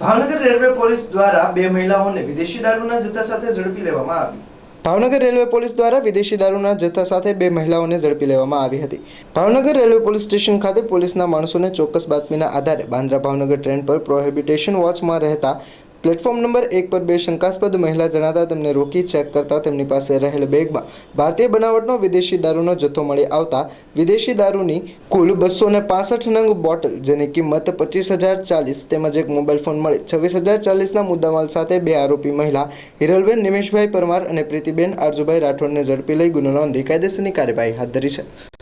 Bhavnagar railway police દ્વારા બે મહિલાઓને વિદેશી દારૂના જથ્થા સાથે ઝડપી લેવામાં આવી. ભાવનગર રેલવે પોલીસ દ્વારા વિદેશી દારૂના જથ્થા સાથે બે મહિલાઓને ઝડપી લેવામાં આવી હતી. ભાવનગર રેલવે પોલીસ સ્ટેશન ખાતે પોલીસના માણસોને ચોક્કસ બાતમીના આધારે બાંદ્રા ભાવનગર ટ્રેન પર પ્રોહિબિટેશન વોચમાં રહેતા પ્લેટફોર્મ નંબર એક પર બે શંકાસ્પદ મહિલા જણાતા તેમને રોકી ચેક કરતા તેમની પાસે રહેલ બેગમાં ભારતીય બનાવટનો વિદેશી દારૂનો જથ્થો મળી આવતા વિદેશી દારૂની કુલ બસો ને પાસઠ નંગ બોટલ, જેની કિંમત પચીસ હજાર ચાલીસ તેમજ એક મોબાઈલ ફોન મળી. છવ્વીસ હજાર ચાલીસના મુદ્દામાલ સાથે બે આરોપી મહિલા, હિરલબેન નિમેશભાઈ પરમાર અને પ્રીતિબેન આરજુભાઈ રાઠોડને ઝડપી લઈ ગુનો નોંધી કાયદેસરની કાર્યવાહી હાથ ધરી છે.